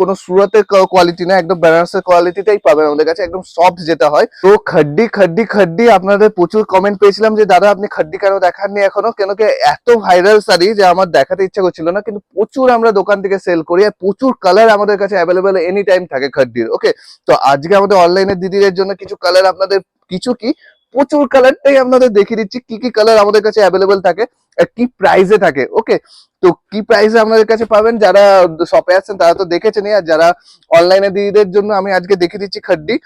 কোনো সুরতের কোয়ালিটি না, একদম বেনারসের কোয়ালিটিটাই পাবেন আমাদের কাছে। একদম সফট যেটা হয়। তো খাড্ডি খাড্ডি খাড্ডি, আপনাদের প্রচুর কমেন্ট পেয়েছিলাম যে, দাদা, আপনি খাড্ডি কেন দেখাননি এখনও? কেন কি এত ভাইরাল শাড়ি যে, আমার দেখাতে ইচ্ছা করছিল না। কিন্তু প্রচুর আমরা দোকান থেকে সেল করি আর প্রচুর কালার আমাদের কাছে অ্যাভেলেবেল এনি টাইম থাকে খাড্ডির। ওকে তো আজকে আমাদের অনলাইনে দিদিদের জন্য কিছু কালার আপনাদের, কিছু কি? প্রচুর কালারটাই আপনাদের দেখিয়ে দিচ্ছি, কি কি কালার আমাদের কাছে অ্যাভেলেবেল থাকে আর কি প্রাইসে থাকে ওকে তো কি প্রাইসে আপনাদের কাছে পাবেন? যারা শপে আসছেন তারা তো দেখেছেনই আর যারা অনলাইনে দিদিদের জন্য আমি আজকে দেখিয়ে দিচ্ছি খাড্ডি,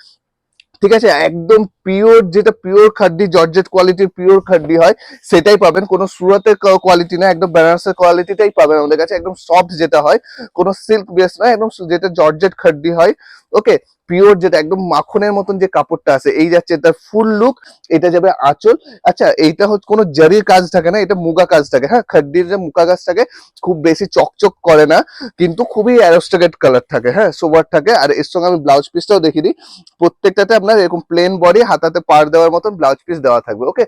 ঠিক আছে? একদম পিওর যেটা পিওর খাড্ডি জর্জেট কোয়ালিটির পিওর খাড্ডি হয়, সেটাই পাবেন। কোনো সুরতের কোয়ালিটি না, একদম বেনারসের কোয়ালিটিটাই পাবেন আমাদের কাছে। একদম সফট যেটা হয়, কোনো সিল্ক বেস না, একদম যেটা জর্জেট খাড্ডি হয় ওকে পিওর যেটা একদম মাখনের মতন যে কাপড়টা আছে, এই যাচ্ছে তার ফুল লুক এটা যাবে আঁচল। আচ্ছা এইটা হচ্ছে কোনো জারির কাজ থাকে না, এটা মুগা কাজ থাকে। হ্যাঁ খাড্ডির যে মুগা কাজ থাকে, খুব বেশি চকচক করে না, কিন্তু খুবই অ্যারোস্টেকেট কালার থাকে। হ্যাঁ সোবার থাকে? আর এর সঙ্গে আমি ব্লাউজ পিসটাও দেখিয়ে দিই। প্রত্যেকটাতে আপনার এরকম প্লেন বডি হাতাতে পার দেওয়ার মতন ব্লাউজ পিস দেওয়া থাকবে। ওকে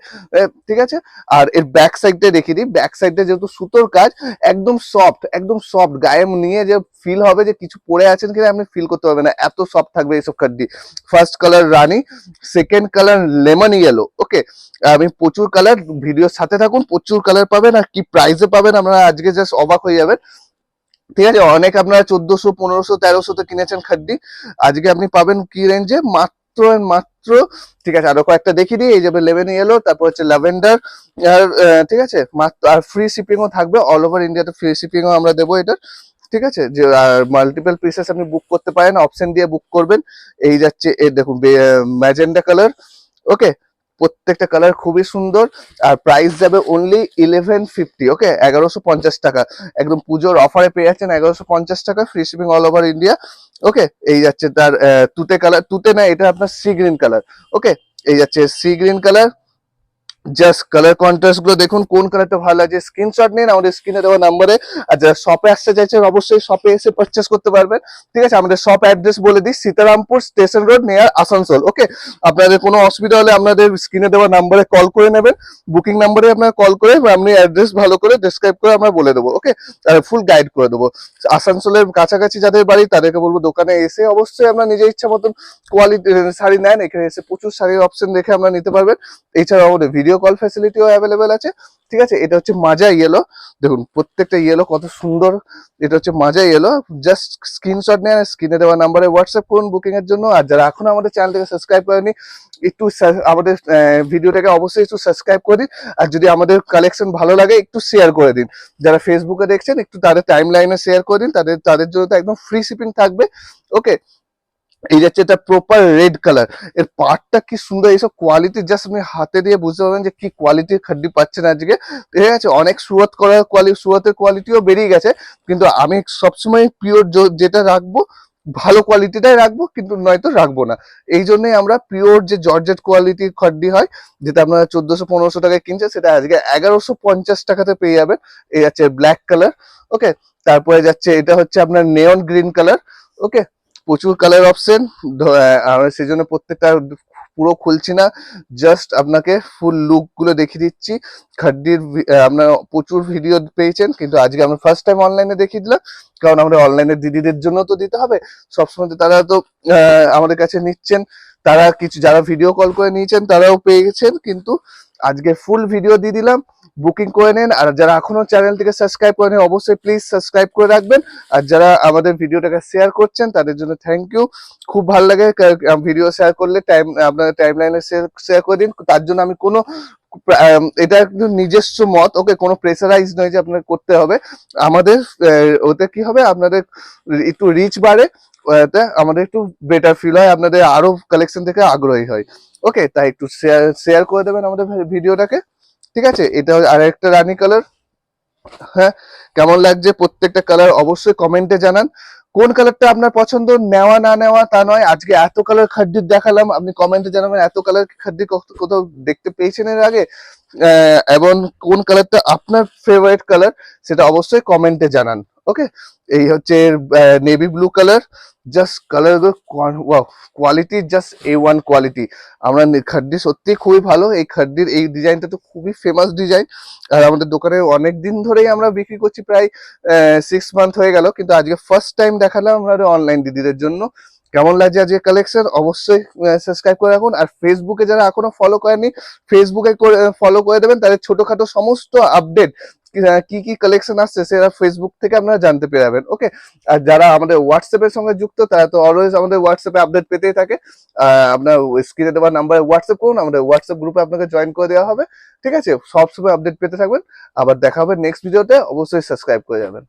ঠিক আছে? আর এর ব্যাক সাইডটা দেখিয়ে দিই। ব্যাক সাইডটা যেহেতু সুতোর কাজ, একদম সফট একদম সফট গায়ে নিয়ে যে ফিল হবে যে কিছু পরে আছেন কিনা আপনি ফিল করতে পারবেন না। এত সফট থাকবে এইসব khaddi first colour rani second colour lemon yellow okay আমি প্রচুর কালার ভিডিওর সাথে থাকুন, প্রচুর কালার পাবেন আর কি প্রাইসে পাবেন, আপনারা আজকে জাস্ট অবাক হয়ে যাবেন। ঠিক আছে, অনেক আপনারা চোদ্দশো, পনেরোশো, তেরোশোতে কিনেছেন খাড্ডি আজকে আপনি পাবেন কি রেঞ্জে মাত্র মাত্র, ঠিক আছে, আরও কয়েকটা দেখিয়ে দিই, এই যাবে লেভেন ইয়েলো তারপর হচ্ছে ল্যাভেন্ডার আর ঠিক আছে, মাত্র, আর ফ্রি শিপিংও থাকবে অল ওভার ইন্ডিয়াতে ফ্রি শিপিংও আমরা দেবো এটার। ঠিক আছে? যে মাল্টিপল পিসেস আপনি বুক করতে পারেন অপশন দিয়ে বুক করবেন। এই যাচ্ছে এই দেখুন ম্যাজেন্ডা কালার ওকে প্রত্যেকটা কালার খুবই সুন্দর, আর প্রাইস যাবে অনলি ইলেভেন ফিফটি ওকে এগারোশো পঞ্চাশ টাকা। একদম পুজোর অফারে পেয়ে যাচ্ছেন এগারোশো পঞ্চাশ টাকা free shipping all over India okay এই যাচ্ছে তার তুতে কালার তুতে না, এটা আপনার সি গ্রিন কালার ওকে এই যাচ্ছে sea green colour just colour কন্ট্রাস্টগুলো দেখুন, কোন কালারটা ভালো লাগছে স্ক্রিনশট নিন, আমাদের স্ক্রিনে দেওয়া নাম্বারে আর যারা শপে আসতে চাইছেন, অবশ্যই শপে এসে পারচেস করতে পারবেন। ঠিক আছে, আমাদের শপ অ্যাড্রেস বলে দিই, Sitarampur station road near Asansol okay আপনাদের কোনো অসুবিধা হলে আপনাদের স্ক্রিনে দেওয়া নাম্বারে কল করে নেবেন বুকিং নাম্বারে আপনারা কল করে আপনি অ্যাড্রেস ভালো করে ডিসক্রাইব করে আমরা বলে দেবো ওকে ফুল গাইড করে দেবো। আসানসোলের কাছাকাছি যাদের বাড়ি, তাদেরকে বলব দোকানে এসে অবশ্যই আপনার নিজের ইচ্ছা মতন কোয়ালিটি শাড়ি নেন, এখানে এসে প্রচুর শাড়ির অপশন দেখে আমরা নিতে পারবেন। এছাড়াও আমাদের ভিডিও কল ফ্যাসিলিটিও অ্যাভেলেবেল আছে। ঠিক আছে? এটা হচ্ছে মাজা ইয়েলো দেখুন, প্রত্যেকটা ইয়েলো কত সুন্দর। এটা হচ্ছে মাজা ইয়েলো জাস্ট স্ক্রিনশট নেন স্ক্রিনে দেওয়া নাম্বারে হোয়াটসঅ্যাপ করুন বুকিং এর জন্য। আর যারা এখনও আমাদের চ্যানেলটাকে সাবস্ক্রাইব করেনি, একটু আমাদের ভিডিওটাকে অবশ্যই একটু সাবস্ক্রাইব করে দিন। আর যদি আমাদের কালেকশন ভালো লাগে, একটু শেয়ার করে দিন। যারা ফেসবুকে দেখছেন, একটু তাদের টাইম লাইনে শেয়ার করে দিন। তাদের তাদের জন্য তো একদম ফ্রি শিপিং থাকবে। ওকে এই যাচ্ছে এটা প্রপার রেড কালারের পার্টটা কি সুন্দর, এইসব কোয়ালিটি জাস্ট আপনি হাতে দিয়ে বুঝতে পারবেন যে কি কোয়ালিটির খাড্ডি পাচ্ছেন আজকে। ঠিক আছে, অনেক সুরত করার কোয়ালিটি সুরতের কোয়ালিটিও বেরিয়ে গেছে, কিন্তু আমি সবসময় পিওর যেটা রাখব, ভালো কোয়ালিটিটাই রাখব, কিন্তু নয়তো রাখব না। এই জন্যই আমরা পিওর যে জর্জেট কোয়ালিটির খড্ডি হয়, যেটা আপনারা চোদ্দশো, পনেরোশো টাকায় কিনছে সেটা আজকে এগারোশো পঞ্চাশ টাকাতে পেয়ে যাবেন। এই যাচ্ছে ব্ল্যাক কালার ওকে তারপরে যাচ্ছে, এটা হচ্ছে আপনার নেয়ন গ্রিন কালার ওকে প্রচুর কালার অপশন সেই জন্য প্রত্যেকটা পুরো খুলছি না জাস্ট আপনাকে ফুল লুকগুলো দেখিয়ে দিচ্ছি। খাড্ডির আপনার প্রচুর ভিডিও পেয়েছেন, কিন্তু আজকে আমরা ফার্স্ট টাইম অনলাইনে দেখিয়ে দিলাম, কারণ আমরা অনলাইনে দিদিদের জন্য তো দিতে হবে। সবসময় তারা তো আমাদের কাছে নিচ্ছেন, তারা কিছু, যারা ভিডিও কল করে নিয়েছেন, তারাও পেয়ে গেছেন কিন্তু আজকে ফুল ভিডিও দিয়ে দিলাম বুকিং করে নেন। আর যারা এখনও চ্যানেলটিকে সাবস্ক্রাইব করে অবশ্যই প্লিজ সাবস্ক্রাইব করে রাখবেন। আর যারা আমাদের ভিডিওটাকে শেয়ার করছেন, তাদের জন্য থ্যাংক ইউ খুব ভালো লাগে ভিডিও শেয়ার করলে টাইম আপনার টাইম লাইনে শেয়ার করে দিন। তার জন্য আমি কোনো এটা একটু নিজস্ব মত। ওকে, কোনো প্রেসারাইজ নয় যে আপনার করতে হবে। আমাদের ওতে কি হবে? আপনাদের একটু রিচ বাড়ে। আমাদের একটু বেটার ফিল হয়, আপনাদের আরও কালেকশন থেকে আগ্রহী হয়। ওকে তাই একটু শেয়ার শেয়ার করে দেবেন আমাদের ভিডিওটাকে ঠিক আছে? এটা আর একটা রানী কালার হ্যাঁ কেমন লাগছে প্রত্যেকটা কালার অবশ্যই কমেন্টে জানান। কোন কালারটা আপনার পছন্দ, নেওয়া, না নেওয়া তা নয়। আজকে এত কালার খাদ্যির দেখালাম, আপনি কমেন্টে জানাবেন এত কালার খাদ্যি কোথাও দেখতে পেয়েছেন এর আগে? এবং কোন কালারটা আপনার ফেভারিট কালার সেটা অবশ্যই কমেন্টে জানান। ওকে এই হচ্ছে navy blue colour just colour quality just A one quality আমরা খাড্ডি সত্যি খুবই ভালো। এই খাড্ডির, এই ডিজাইনটা তো খুবই ফেমাস ডিজাইন আর আমাদের দোকানে অনেক দিন ধরেই আমরা বিক্রি করছি প্রায় সিক্স মান্থ হয়ে গেল। কিন্তু আজকে ফার্স্ট টাইম দেখালাম আমাদের অনলাইন দিদিদের জন্য। কেমন লাগছে আজকে কালেকশন অবশ্যই সাবস্ক্রাইব করে রাখুন। আর ফেসবুকে যারা এখনও ফলো করেনি ফেসবুকে ফলো করে দেবেন। তাদের ছোটখাটো সমস্ত আপডেট কি কি কালেকশন আসছে সেটা ফেসবুক থেকে আপনারা জানতে পেরে যাবেন ওকে আর যারা আমাদের হোয়াটসঅ্যাপ এর সঙ্গে যুক্ত, তারা তো অলওয়েজ আমাদের হোয়াটসঅ্যাপে আপডেট পেতেই থাকে। আপনার স্ক্রিনে দেওয়া নাম্বারে হোয়াটসঅ্যাপ করুন, আমাদের হোয়াটসঅ্যাপ গ্রুপে আপনাকে জয়েন করে দেওয়া হবে, ঠিক আছে? সবসময় আপডেট পেতে থাকবেন। আবার দেখা হবে নেক্সট ভিডিওতে অবশ্যই সাবস্ক্রাইব করে যাবেন।